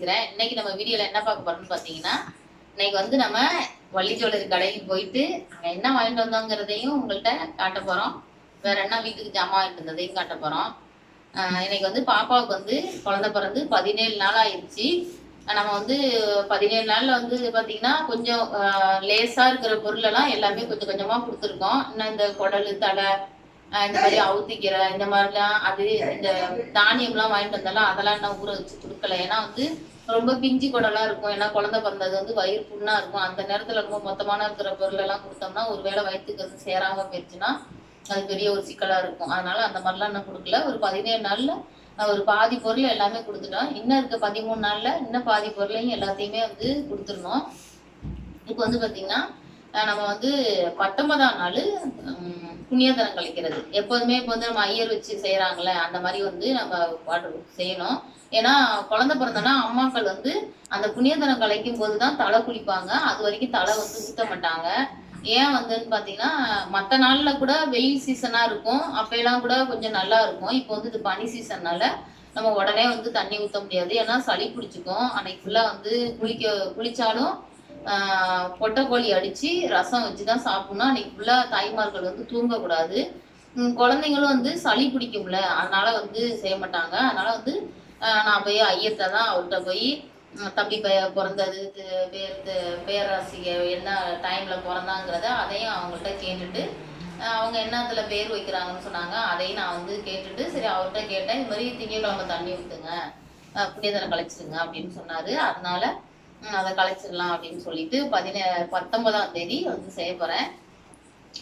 பேசிக்கிறேன். இன்னைக்கு நம்ம வீடியோல என்ன பார்க்க போறோம்னு பாத்தீங்கன்னா இன்னைக்கு வந்து நம்ம வள்ளி ஜுவல்லரி கடைக்கு போயிட்டு அங்க என்ன வாங்கிட்டு வந்தோங்கிறதையும் உங்கள்கிட்ட காட்ட போறோம். வேற என்ன வீட்டுக்கு ஜாமான் வாங்கிட்டு வந்ததையும் காட்ட போறோம். ஆஹ் இன்னைக்கு வந்து பாப்பாவுக்கு வந்து குழந்தை பிறந்து பதினேழு நாள் ஆயிடுச்சு நம்ம வந்து பதினேழு நாள்ல வந்து பாத்தீங்கன்னா கொஞ்சம் ஆஹ் லேசா இருக்கிற பொருள் எல்லாம் எல்லாமே கொஞ்சம் கொஞ்சமா கொடுத்துருக்கோம். இன்னும் இந்த குடல் தலை இந்த மாதிரி அவுத்திக்கீரை இந்த மாதிரிலாம் அது இந்த தானியம்லாம் வாங்கிட்டு வந்தாலும் அதெல்லாம் இன்னும் ஊற வச்சு கொடுக்கல. ஏன்னா வந்து ரொம்ப பிஞ்சு குடலா இருக்கும். ஏன்னா குழந்தை பிறந்தது வந்து வயிறு புண்ணா இருக்கும். அந்த நேரத்துல ரொம்ப மொத்தமான இருக்கிற பொருள் எல்லாம் கொடுத்தோம்னா ஒருவேளை வயிற்றுக்கு வந்து சேராம போயிடுச்சுன்னா அது பெரிய ஒரு சிக்கலா இருக்கும். அதனால அந்த மாதிரிலாம் இன்னும் கொடுக்கல. ஒரு பதினேழு நாள்ல ஒரு பாதி பொருள் எல்லாமே கொடுத்துட்டோம் இன்னும் இருக்க பதிமூணு நாள்ல இன்னும் பாதி பொருளையும் எல்லாத்தையுமே வந்து கொடுத்துருந்தோம் இப்போ வந்து பாத்தீங்கன்னா நம்ம வந்து பத்தொன்பதாம் நாள் புண்ணியதனம் கழிக்கிறது. எப்போதுமே இப்போ வந்து நம்ம ஐயர் வச்சு செய்கிறாங்களே அந்த மாதிரி வந்து நம்ம பாட்டு செய்யணும். ஏன்னா குழந்தை பிறந்தனா அம்மாக்கள் வந்து அந்த புண்ணியதனம் கலைக்கும் போது தான் தலை குளிப்பாங்க. அது வரைக்கும் தலை வந்து ஊத்த மாட்டாங்க. ஏன் வந்துன்னு பாத்தீங்கன்னா மற்ற நாள்ல கூட வெயில் சீசனா இருக்கும். அப்பெல்லாம் கூட கொஞ்சம் நல்லா இருக்கும். இப்போ வந்து இது பனி சீசன்னால நம்ம உடனே வந்து தண்ணி ஊத்த முடியாது. ஏன்னா சளி பிடிச்சிக்கும். அன்னைக்கு ஃபுல்லா வந்து குளிக்க குளிச்சாலும் பொட்டைக்கோழி அடிச்சு ரசம் வச்சு தான் சாப்பிடணும். அன்னைக்கு ஃபுல்லா தாய்மார்கள் வந்து தூங்கக்கூடாது. குழந்தைங்களும் வந்து சளி பிடிக்கும்ல அதனால வந்து செய்ய மாட்டாங்க. அதனால வந்து நான் போய் ஐயர்கிட்ட தான் அவர்கிட்ட போய் தம்பி பைய பிறந்தது பேர் பேராசிக என்ன டைம்ல பிறந்தாங்கிறத அதையும் அவங்கள்ட்ட கேட்டுட்டு அவங்க என்னத்துல பேர் வைக்கிறாங்கன்னு சொன்னாங்க அதையும் நான் வந்து கேட்டுட்டு சரி அவர்கிட்ட கேட்டேன் இது மாதிரி திங்கட்கிழமை தண்ணி ஊத்துங்க ஆஹ் புனிதரை அப்படின்னு சொன்னாரு. அதனால அதை கலைச்சிடலாம் அப்படின்னு சொல்லிட்டு பதினே பத்தொன்பதாம் தேதி வந்து செய்ய போறேன்.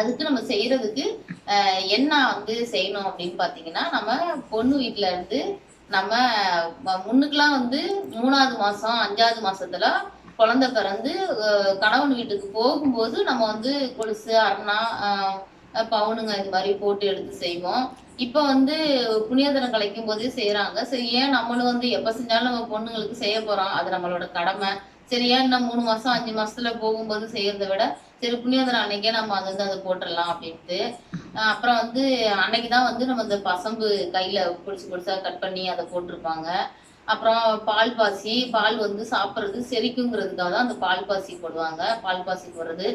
அதுக்கு நம்ம செய்யறதுக்கு என்ன வந்து செய்யணும் அப்படின்னு பாத்தீங்கன்னா நம்ம பொண்ணு வீட்டுல இருந்து நம்ம முன்னுக்கெல்லாம் வந்து மூணாவது மாசம் அஞ்சாவது மாசத்துல குழந்தை பிறந்து கணவன் வீட்டுக்கு போகும்போது நம்ம வந்து கொலுசு அரணா பவுனுங்க இது மாதிரி போட்டு எடுத்து செய்வோம். இப்ப வந்து புனியதனம் கலைக்கும் போதே செய்யறாங்க சரி ஏன் நம்மளும் வந்து எப்ப செஞ்சாலும் நம்ம பொண்ணுங்களுக்கு செய்ய போறோம்? அது நம்மளோட கடமை. சரியா இன்னும் மூணு மாசம் அஞ்சு மாசத்துல போகும்போது செய்யறதை விட சரி புண்ணியதனம் அன்னைக்கே நம்ம அது வந்து அதை போட்டுடலாம் அப்படின்ட்டு. அப்புறம் வந்து அன்னைக்கு தான் வந்து நம்ம இந்த பசம்பு கையில பிடிச்சு பிடிச்சா கட் பண்ணி அதை போட்டிருப்பாங்க. அப்புறம் பால் பாசி பால் வந்து சாப்பிட்றது செரிக்குங்கிறதுக்காக தான் அந்த பால் பாசி போடுவாங்க. பால் பாசி போடுறது.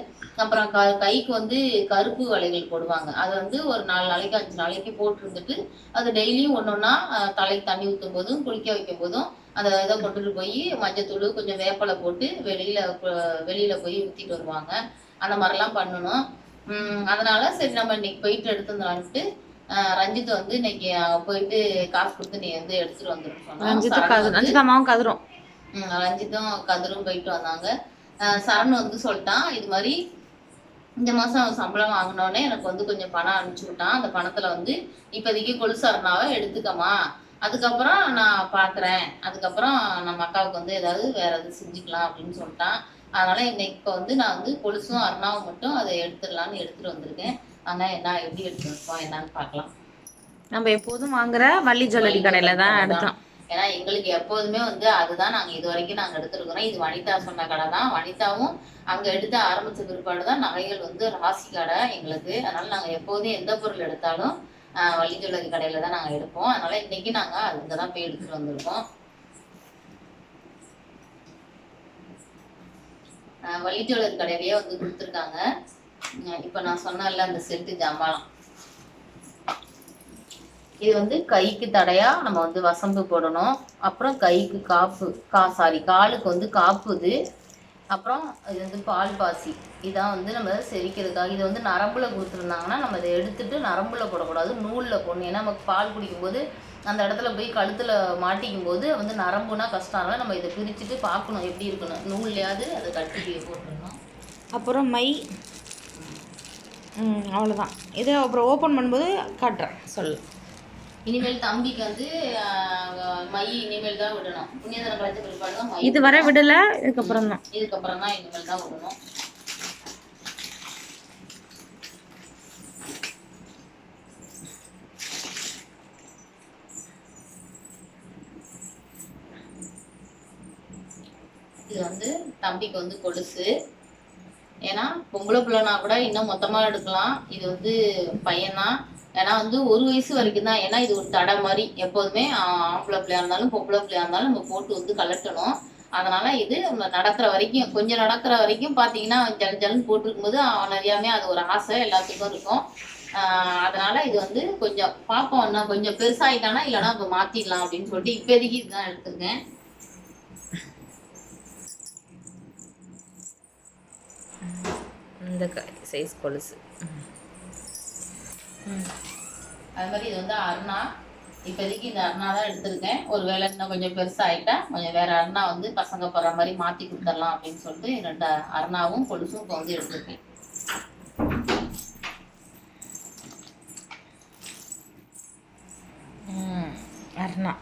அப்புறம் க கைக்கு வந்து கருப்பு வலைகள் போடுவாங்க. அதை வந்து ஒரு நாலு நாளைக்கு அஞ்சு நாளைக்கு போட்டிருந்துட்டு அது டெய்லியும் ஒன்று ஒன்றா தலைக்கு தண்ணி ஊற்றும் போதும் குளிக்க வைக்கும் போதும் அந்த இதை கொண்டுட்டு போய் மஞ்சத்தூள் கொஞ்சம் வேப்பலை போட்டு வெளியில வெளியில போய் ஊத்திட்டு வருவாங்க. அந்த மாதிரிலாம் பண்ணணும். அதனால சரி நம்ம இன்னைக்கு போயிட்டு எடுத்து வந்துடலான்ட்டு ஆஹ் ரஞ்சித் வந்து இன்னைக்கு போயிட்டு காசு கொடுத்து நீ வந்து எடுத்துட்டு வந்துடும் சரண் கதிரும் ரஞ்சித்தும் கதிரும் போயிட்டு வந்தாங்க. ஆஹ் சரண் வந்து சொல்லிட்டான் இது மாதிரி இந்த மாசம் சம்பளம் வாங்கினோடனே எனக்கு வந்து கொஞ்சம் பணம் அனுப்பிச்சு விட்டான். அந்த பணத்துல வந்து இப்போதைக்கு கொலுசு அருணாவை எடுத்துக்கமா அதுக்கப்புறம் நான் பாக்குறேன். அதுக்கப்புறம் நம்ம அக்காவுக்கு வந்து ஏதாவது வேற எதுவும் செஞ்சுக்கலாம் அப்படின்னு சொல்லிட்டான். அதனால இன்னைக்கு இப்போ வந்து நான் வந்து கொலுசும் அருணாவும் மட்டும் அதை எடுத்துடலான்னு எடுத்துட்டு வந்திருக்கேன். ஆனா என்ன எப்படி எடுத்துட்டு இருக்கோம் என்னன்னு பார்க்கலாம். நம்ம எப்போதும் வாங்குற வள்ளி ஜுவல்லரி கடையில தான் எடுத்தோம். ஏன்னா எங்களுக்கு எப்போதுமே வந்து அதுதான் நாங்க இது வரைக்கும் நாங்க எடுத்துருக்கிறோம். இது வனிதா சொன்ன கடை தான். வனிதாவும் அங்க எடுத்து ஆரம்பிச்ச பிற்பாடு தான் நகைகள் வந்து ராசி கடை எங்களுக்கு. அதனால நாங்க எப்போதும் எந்த பொருள் எடுத்தாலும் ஆஹ் வள்ளி ஜுவல்லரி கடையில தான் நாங்க எடுப்போம். அதனால இன்னைக்கு நாங்க அங்கே தான் போய் எடுத்துட்டு வந்திருக்கோம். ஆஹ் வள்ளி கடையிலேயே வந்து கொடுத்துருக்காங்க. இப்போ இப்ப நான் சொன்னல அந்த செட்டு ஜாமான் இது வந்து கைக்கு தடையா நம்ம வந்து வசம்பு போடணும். அப்புறம் கைக்கு காப்பு கா சாரி காலுக்கு வந்து காப்பு இது அப்புறம் இது வந்து பால் பாசி. இதான் வந்து நம்ம செரிக்கிறதுக்காக இது வந்து நரம்பில் கொடுத்துருந்தாங்கன்னா நம்ம இதை எடுத்துட்டு நரம்பில் போடக்கூடாது நூலில் போடணும். ஏன்னா நமக்கு பால் குடிக்கும்போது அந்த இடத்துல போய் கழுத்தில் மாட்டிக்கும் போது வந்து நரம்புனா கஷ்டம். அதனால நம்ம இதை பிரிச்சுட்டு பார்க்கணும் எப்படி இருக்கணும் நூல்லையாவது அதை கட்டி போட்டுருணும் அப்புறம் மை அவ்வளோதான் இதை அப்புறம் ஓப்பன் பண்ணும்போது காட்டுறேன். சொல்லு. இனிமேல் தம்பிக்கு வந்து மை இனிமேல் தான் விடணும். புண்ணியதனம் கழிச்ச பிற்பாடு தான் இது வரை விடலை இதுக்கப்புறம் தான். இதுக்கப்புறம் தான் இனிமேல் தான் விடணும். இது வந்து தம்பிக்கு வந்து கொலுசு. ஏன்னா பொம்பளை பிள்ளைனா கூட இன்னும் மொத்தமா எடுக்கலாம். இது வந்து பையனா? ஏன்னா வந்து ஒரு வயசு வரைக்கும் தான். ஏன்னா இது ஒரு தடை மாதிரி எப்போதுமே ஆம்பளை பிள்ளையா இருந்தாலும் பொம்பளை பிள்ளையா இருந்தாலும் நம்ம போட்டு வந்து கலட்டணும் அதனால இது நம்ம நடக்கிற வரைக்கும் கொஞ்சம் நடக்கிற வரைக்கும் பார்த்தீங்கன்னா ஜல் ஜல்னு போட்டிருக்கும் போது நிறையாமே அது ஒரு ஆசை எல்லாத்துக்கும் இருக்கும். அதனால இது வந்து கொஞ்சம் பார்ப்போம் இன்னும் கொஞ்சம் பெருசாகிட்டானா இல்லைன்னா இப்போ மாத்திடலாம் அப்படின்னு சொல்லிட்டு இப்போதைக்கு இதுதான் எடுத்துருக்கேன். இந்த சைஸ் கொலுசு. அது மாதிரி இது வந்து அருணா. இப்போதைக்கு இந்த அருணா தான் எடுத்திருக்கேன். ஒரு வேளை இன்னும் கொஞ்சம் பெருசாயிட்டா கொஞ்சம் வேற அருணா வந்து பசங்க போடுற மாதிரி மாத்தி கொடுத்துடலாம் அப்படின்னு சொல்லிட்டு ரெண்டு அருணாவும் கொலுசும் இப்போ வந்து எடுத்திருக்கேன். அருணா.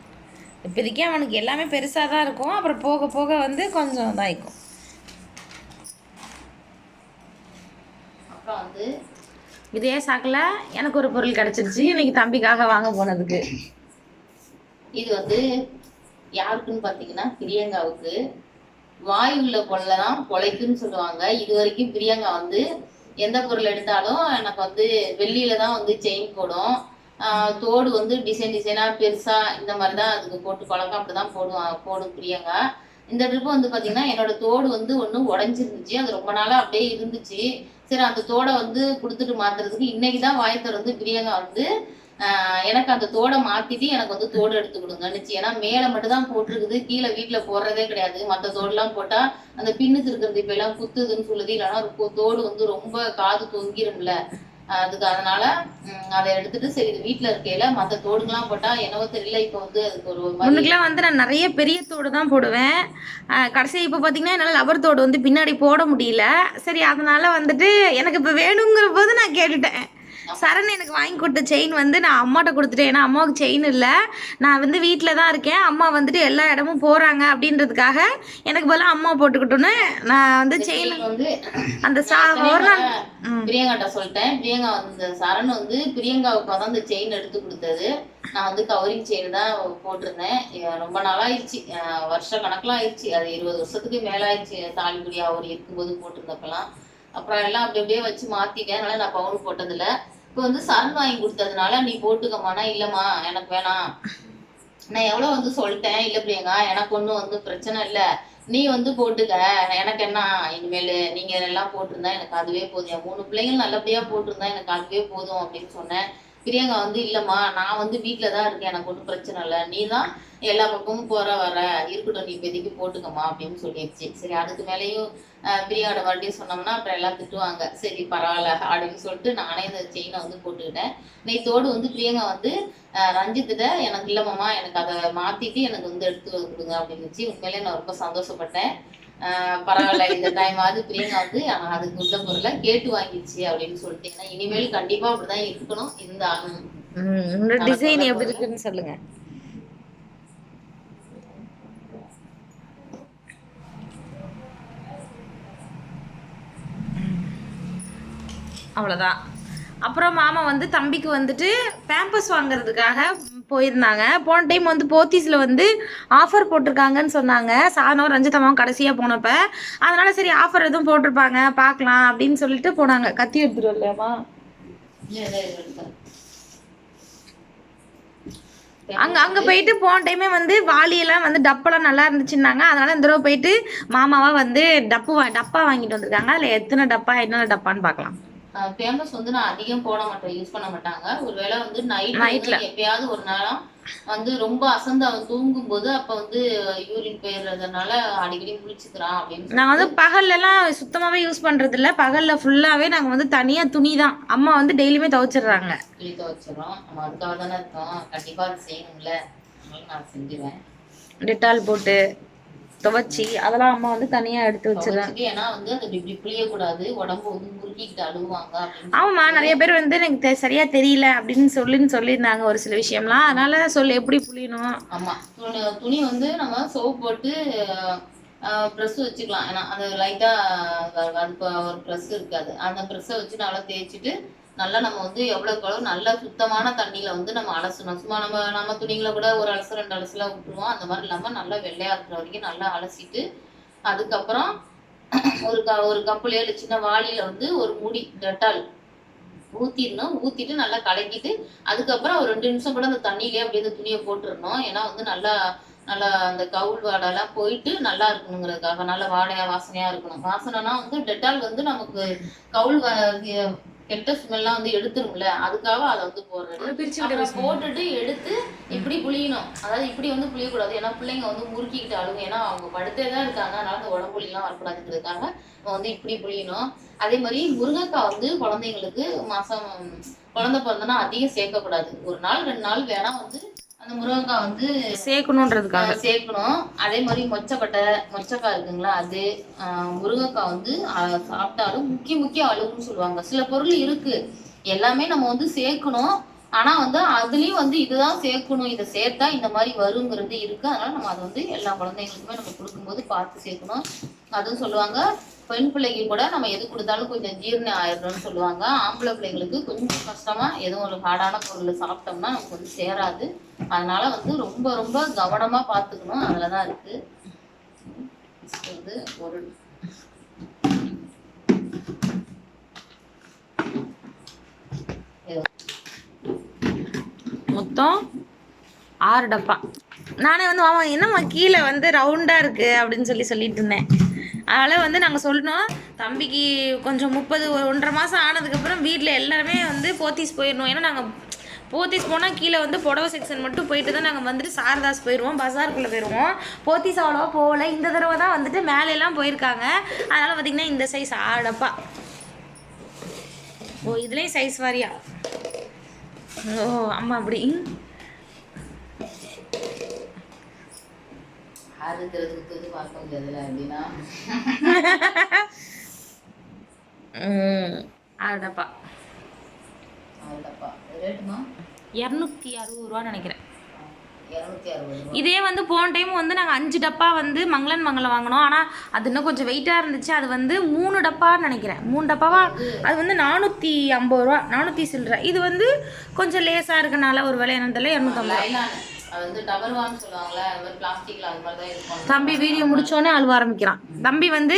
இப்போதைக்கு அவனுக்கு எல்லாமே பெருசாக தான் இருக்கும். அப்புறம் போக போக வந்து கொஞ்சம் இதாகிக்கும் அப்புறம் வந்து இதே சாக்கில் எனக்கு ஒரு பொருள் கிடச்சிருச்சு. இன்னைக்கு தம்பிக்காக வாங்க போனதுக்கு. இது வந்து யாருக்குன்னு பார்த்தீங்கன்னா பிரியங்காவுக்கு. வாய் உள்ள பொருளை தான் பொழைக்குன்னு சொல்லுவாங்க. இது வரைக்கும் பிரியங்கா வந்து எந்த பொருள் எடுத்தாலும் எனக்கு வந்து வெள்ளியில தான் வந்து செயின் போடும். தோடு வந்து டிசைன் டிசைனாக பெருசாக இந்த மாதிரி தான் அதுக்கு போட்டு பழக்கம் அப்படி தான் போடுவான் போடும் பிரியங்கா. இந்த ட்ரிப்பு வந்து பார்த்தீங்கன்னா என்னோட தோடு வந்து ஒன்று உடஞ்சிருந்துச்சு. அது ரொம்ப நாளாக அப்படியே இருந்துச்சு. சரி அந்த தோடை வந்து கொடுத்துட்டு மாத்துறதுக்கு இன்னைக்கு தான் வாய் திறந்து பிரியங்கா வந்து எனக்கு அந்த தோடை மாத்திட்டு எனக்கு வந்து தோடு எடுத்து கொடுங்கன்னுச்சு. ஏன்னா மேலே மட்டும் தான் போட்டிருக்குது. கீழே வீட்டில் போடுறதே கிடையாது. மற்ற தோடுலாம் போட்டா அந்த பின்னுக்கு இருக்கிறது இப்ப எல்லாம் குத்துதுன்னு சொல்லுது. இல்லைன்னா ஒரு தோடு வந்து ரொம்ப காது தொங்கிரும்ல. அதுக்கு அதனால அதை எடுத்துட்டு சரி இது வீட்டில் இருக்கையில மற்ற தோடுங்கெல்லாம் போட்டா என்னவோ தெரியல இப்போ வந்து அதுக்கு ஒரு மாதிரி முன்னுக்குலாம் வந்து நான் நிறைய பெரிய தோடு தான் போடுவேன். கடைசி இப்போ பார்த்தீங்கன்னா என்னால் லவர் தோடு வந்து பின்னாடி போட முடியல. சரி அதனால வந்துட்டு எனக்கு இப்போ வேணுங்கிற போது நான் கேட்டுட்டேன். சரண் எனக்கு வாங்கி கொடுத்த செயின் வந்து நான் அம்மாட்ட கொடுத்துட்டேன். ஏன்னா அம்மாவுக்கு செயின் இல்லை. நான் வந்து வீட்டில் தான் இருக்கேன். அம்மா வந்துட்டு எல்லா இடமும் போகிறாங்க அப்படின்றதுக்காக எனக்கு பதிலாக அம்மா போட்டுக்கிட்டோன்னு நான் வந்து செயின் வந்து அந்த சா ஒரு நாள். பிரியங்காட்ட சொல்லிட்டேன். பிரியங்கா வந்து சரண் வந்து பிரியங்காவுக்கு வந்து அந்த செயின் எடுத்து கொடுத்தது. நான் வந்து கவரிங் செயின் தான் போட்டிருந்தேன். ரொம்ப நாளாயிருச்சு வருஷ கணக்கெலாம் ஆயிடுச்சு. அது இருபது வருஷத்துக்கு மேல ஆயிடுச்சு. தாலிக்குடி அவர் இருக்கும்போது போட்டிருந்தப்பெல்லாம். அப்புறம் எல்லாம் அப்படி அப்படியே வச்சு மாத்திட்டேன். அதனால நான் பவுன் போட்டதில்ல. இப்போ வந்து சரண் வாங்கி கொடுத்ததுனால நீ போட்டுக்கமானா இல்லம்மா எனக்கு வேணாம். நான் எவ்வளோ வந்து சொல்லிட்டேன் இல்லை பிரியங்கா எனக்கு ஒன்றும் வந்து பிரச்சனை இல்லை. நீ வந்து போட்டுக்க. எனக்கு என்ன இனிமேல் நீங்க எல்லாம் போட்டிருந்தா எனக்கு அதுவே போதும். என் மூணு பிள்ளைங்களும் நல்லபடியா போட்டிருந்தா எனக்கு அதுவே போதும் அப்படின்னு சொன்னேன். பிரியங்கா வந்து இல்லம்மா நான் வந்து வீட்டில் தான் இருக்கேன். எனக்கு ஒன்றும் பிரச்சனை இல்லை. நீ தான் எல்லா பக்கமும் போற வர. இருக்கட்டும் நீ இப்போதைக்கு போட்டுக்கம்மா அப்படின்னு சொல்லிடுச்சு. சரி அதுக்கு மேலேயும் பிரியாவோட மறுபடியும் சொன்னோம்னா அப்புறம் எல்லாம் திட்டுவாங்க. சரி பரவாயில்ல அப்படின்னு சொல்லிட்டு நானே இந்த செயினை வந்து போட்டுக்கிட்டேன். நேத்தோடு வந்து பிரியங்கா வந்து அஹ், ரஞ்சித்திட்ட எனக்கு இல்லைம்மா எனக்கு அதை மாத்திட்டு எனக்கு வந்து எடுத்து கொடுங்க அப்படின்னுச்சு உண்மையிலே நான் ரொம்ப சந்தோஷப்பட்டேன். பரவாயில்ல இந்த டைம் ஆகுது. பிரியங்கா வந்து அதுக்கு உள்ள பொருளை கேட்டு வாங்கிடுச்சு அப்படின்னு சொல்லிட்டு. ஏன்னா இனிமேல் கண்டிப்பா அப்படிதான் இருக்கணும் இருந்தாலும். ம், உங்களோட டிசைன் எப்படி இருக்குன்னு சொல்லுங்க. அவ்வளோதான் அப்புறம் மாமா வந்து தம்பிக்கு வந்துட்டு பேம்பஸ் வாங்குறதுக்காக போயிருந்தாங்க. போன டைம் வந்து போத்தீஸில் வந்து ஆஃபர் போட்டிருக்காங்கன்னு சொன்னாங்க. சாதனம் ரஞ்சிதமாவும் கடைசியாக போனப்ப. அதனால சரி ஆஃபர் எதுவும் போட்டிருப்பாங்க பார்க்கலாம் அப்படின்னு சொல்லிட்டு போனாங்க. கத்தி எடுத்துட்டு வரலையாமா அங்கே அங்கே அங்க அங்க போயிட்டு போன டைமே வந்து வாளியெல்லாம் வந்து டப்பெல்லாம் நல்லா இருந்துச்சுன்னாங்க. அதனால இந்த தடவை போயிட்டு மாமாவா வந்து டப்பு வா டப்பா வாங்கிட்டு வந்திருக்காங்க. அதுல எத்தனை டப்பா என்னென்ன டப்பான்னு பார்க்கலாம். ஃபேமஸ் வந்து நான் அதிகம் போட மாட்டேன் யூஸ் பண்ண மாட்டாங்க. ஒருவேளை வந்து நைட் Nightல. எப்பயாவது ஒரு நேரம் வந்து ரொம்ப அசந்து அவன் தூங்கும் போது அப்ப வந்து யூரின் போயிடுறதுனால அடிக்கடி முழிச்சுக்கிறான் அப்படின்னு நான் வந்து பகல்ல எல்லாம் சுத்தமாவே யூஸ் பண்றது இல்ல பகல்ல ஃபுல்லாவே நாங்க வந்து தனியா துணி தான் அம்மா வந்து டெய்லியுமே துவைச்சிடுறாங்க. சொல்லி துவைச்சிடும் நம்ம அதுக்காக தானே இருக்கோம். கண்டிப்பா அது செய்யணும்ல. நான் செஞ்சுவேன் டெட்டால் போட்டு துவைச்சி அதெல்லாம் அம்மா வந்து தனியா எடுத்து துவைச்சிட்டு ஏன்னா வந்து அது இப்படி புளியக்கூடாது உடம்பு வந்து முறுக்கிக்கிட்டு அழுவாங்க ஆமாம்மா நிறைய பேர் வந்து எனக்கு சரியா தெரியல அப்படின்னு சொல்லின்னு சொல்லியிருந்தாங்க ஒரு சில விஷயம்லாம். அதனால சொல்லு எப்படி புளியணும் ஆமா. துணி வந்து நம்ம சோப் போட்டு ப்ரெஸ் வச்சுக்கலாம். ஏன்னா அது லைட்டா அது இப்போ ஒரு ப்ரெஸ் இருக்காது. அந்த ப்ரெஸ்ஸை வச்சு நல்லா தேய்ச்சிட்டு நல்லா நம்ம வந்து எவ்வளோக்கு எவ்வளோ நல்ல சுத்தமான தண்ணியில வந்து நம்ம அலசணும். சும்மா நம்ம நம்ம துணிகளை கூட ஒரு அலசு ரெண்டு அலசுலாம் விட்டுருவோம். அந்த மாதிரி இல்லாம நல்லா வெள்ளையாக இருக்கிற வரைக்கும் நல்லா அலசிட்டு அதுக்கப்புறம் ஒரு க ஒரு கப்புலையோ இல்லை சின்ன வாளியில வந்து ஒரு முடி டெட்டால் ஊத்திடணும். ஊத்திட்டு நல்லா கலக்கிட்டு அதுக்கப்புறம் ஒரு ரெண்டு நிமிஷம் கூட அந்த தண்ணியிலே அப்படியே அந்த துணியை போட்டுருணும் ஏன்னா வந்து நல்லா நல்லா அந்த கவுள் வாடெல்லாம் போயிட்டு நல்லா இருக்கணுங்கிறதுக்காக நல்ல வாடையா வாசனையா இருக்கணும். வாசனைனா வந்து டெட்டால் வந்து நமக்கு கவுள் கெட்ட ஸ்மெல்லாம் வந்து எடுத்துரும்ல அதுக்காக அதை வந்து போடுறது. போட்டுட்டு எடுத்து இப்படி புளியணும் அதாவது இப்படி வந்து புளியக்கூடாது ஏன்னா பிள்ளைங்க வந்து முறுக்கிக்கிட்டு அழுகும். ஏன்னா அவங்க படுத்தே தான் இருக்காங்க. அதனால அந்த உடம்பு புளியெல்லாம் வரக்கூடாதுங்கிறதுக்காக நம்ம வந்து இப்படி புளியணும் அதே மாதிரி முருங்கைக்காய் வந்து குழந்தைங்களுக்கு மாசம் குழந்தை பிறந்தனா அதிகம் சேர்க்கக்கூடாது. ஒரு நாள் ரெண்டு நாள் வேணா வந்து அந்த முருங்கைக்காய் வந்து சேர்க்கணுன்றதுக்காக. சேர்க்கணும். அதே மாதிரி மொச்சக்கொட்டை மொச்சக்காய் இருக்குங்களா அது முருங்கைக்காய் வந்து சாப்பிட்டாலும் முக்கிய முக்கிய அழுகுன்னு சொல்லுவாங்க. சில பொருள் இருக்கு. எல்லாமே நம்ம வந்து சேர்க்கணும். ஆனா வந்து அதுலயும் வந்து இதுதான் சேர்க்கணும். இதை சேர்த்தா இந்த மாதிரி வருங்கிறது இருக்கு. அதனால நம்ம அதை வந்து எல்லா குழந்தைங்களுக்குமே நம்ம கொடுக்கும்போது பார்த்து சேர்க்கணும். அதுவும் சொல்லுவாங்க பெண் பிள்ளைக்கு கூட நம்ம எது கொடுத்தாலும் கொஞ்சம் ஜீரணம் ஆயிடணும்னு சொல்லுவாங்க. ஆம்பளை பிள்ளைங்களுக்கு கொஞ்சம் கஷ்டமா எதுவும் ஒரு ஹார்டான பொருள் சாப்பிட்டோம்னா நமக்கு வந்து சேராது. அதனால வந்து ரொம்ப ரொம்ப கவனமா பார்த்துக்கணும். அதுலதான் இருக்கு. Next வந்து ஒரு மொத்தம் ஆறு டப்பா. நானே வந்து மாமா என்னம்மா கீழே வந்து ரவுண்டாக இருக்குது அப்படின்னு சொல்லி சொல்லிட்டு இருந்தேன். அதனால் வந்து நாங்கள் சொல்லணும் தம்பிக்கு கொஞ்சம் முப்பது ஒன்றரை மாதம் ஆனதுக்கப்புறம் வீட்டில் எல்லாருமே வந்து போத்தீஸ் போயிடணும். ஏன்னா நாங்கள் போத்தீஸ் போனால் கீழே வந்து புடவை செக்ஷன் மட்டும் போயிட்டு தான் நாங்கள் வந்துட்டு சாரதாஸ் போயிடுவோம் பஸாருக்குள்ளே போயிடுவோம் போத்தீஸ் அவ்வளோவா போகல. இந்த தடவை தான் வந்துட்டு மேலே எல்லாம் போயிருக்காங்க. அதனால் பார்த்திங்கன்னா இந்த சைஸ் ஆடப்பா ஓ இதுலேயும் சைஸ் வாரியா? ஓ ஆமாம் அப்படி. பார்க்க முடியாதுல்ல அப்படின்னா? அவ்வளோப்பா ரேட்டுமா? இரநூத்தி அறுபது ரூபான்னு நினைக்கிறேன். ரூபா. இதே வந்து போன டைம் வந்து நாங்கள் அஞ்சு டப்பா வந்து மங்களன் மங்களம் வாங்கினோம். ஆனால் அது இன்னும் கொஞ்சம் வெயிட்டாக இருந்துச்சு. அது வந்து மூணு டப்பான்னு நினைக்கிறேன். மூணு டப்பாவா? அது வந்து நானூற்றி ஐம்பது ரூபா. நானூற்றி சில்லற. இது வந்து கொஞ்சம் லேசாக இருக்கனால ஒரு விலை என்னன்னு தெரியல. இரநூத்தம்பது லைலான. அது வந்து டபர்வான்னு சொல்லுவாங்கல்ல அது மாதிரி பிளாஸ்டிக்ல அது மாதிரி தான் இருக்கும். தம்பி வீடியோ முடிச்சோடனே அழுவ ஆரம்பிக்கிறான். தம்பி வந்து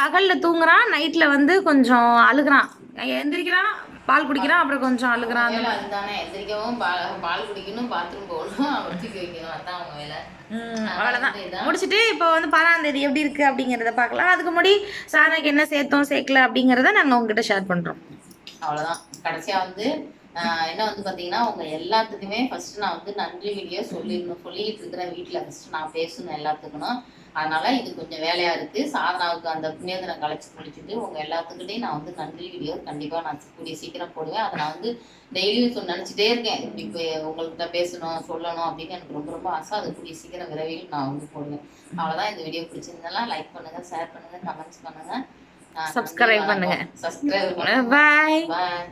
பகலில் தூங்குறான் நைட்டில் வந்து கொஞ்சம் அழுகுறான். எந்திரிக்கிறான் பால் குடிக்கிறான் அப்புறம் கொஞ்சம் அழுகுறான். அதுதானே எந்திரிக்கவும் பால் பால் குடிக்கணும் பாத்ரூம் போகணும் அப்புறம் தூக்கி வைக்கணும் அதான் அவங்க வேலை. ம், அவ்வளோதான் முடிச்சுட்டு இப்போ வந்து பதினாறாம் தேதி எப்படி இருக்குது அப்படிங்கிறத பார்க்கலாம். அதுக்கு முன்னாடி சாதனைக்கு என்ன சேர்த்தோம் சேர்க்கல அப்படிங்கிறத நாங்கள் உங்ககிட்ட ஷேர் பண்ணுறோம் அவ்வளவுதான். கடைசியா வந்து என்ன வந்து பாத்தீங்கன்னா உங்க எல்லாத்துக்குமே ஃபர்ஸ்ட் நான் வந்து நன்றி வீடியோ சொல்லிடணும் சொல்லிட்டு இருக்கிறேன் வீட்டுல ஃபர்ஸ்ட் நான் பேசணும் எல்லாத்துக்கும். அதனால இது கொஞ்சம் வேலையா இருக்கு. சாதனாவுக்கு அந்த புண்ணியதனம் கலைச்சு முடிச்சுட்டு உங்க எல்லாத்துக்கிட்டையும் நான் வந்து நன்றி வீடியோ கண்டிப்பா நான் கூடிய சீக்கிரம் போடுவேன். அதை நான் வந்து டெய்லியும் சொல் நினைச்சிட்டே இருக்கேன். இப்படி போய் உங்கள்கிட்ட பேசணும் சொல்லணும் அப்படின்னு எனக்கு ரொம்ப ரொம்ப ஆசை. அது கூடிய சீக்கிரம் விரைவில் நான் வந்து போடுவேன். அவ்வளவுதான். இந்த வீடியோ பிடிச்சிருந்தெல்லாம் லைக் பண்ணுங்க ஷேர் பண்ணுங்க கமெண்ட்ஸ் பண்ணுங்க. Subscribe பண்ணுங்க. சப்ஸ்கிரைப் பண்ணுங்க. Bye bye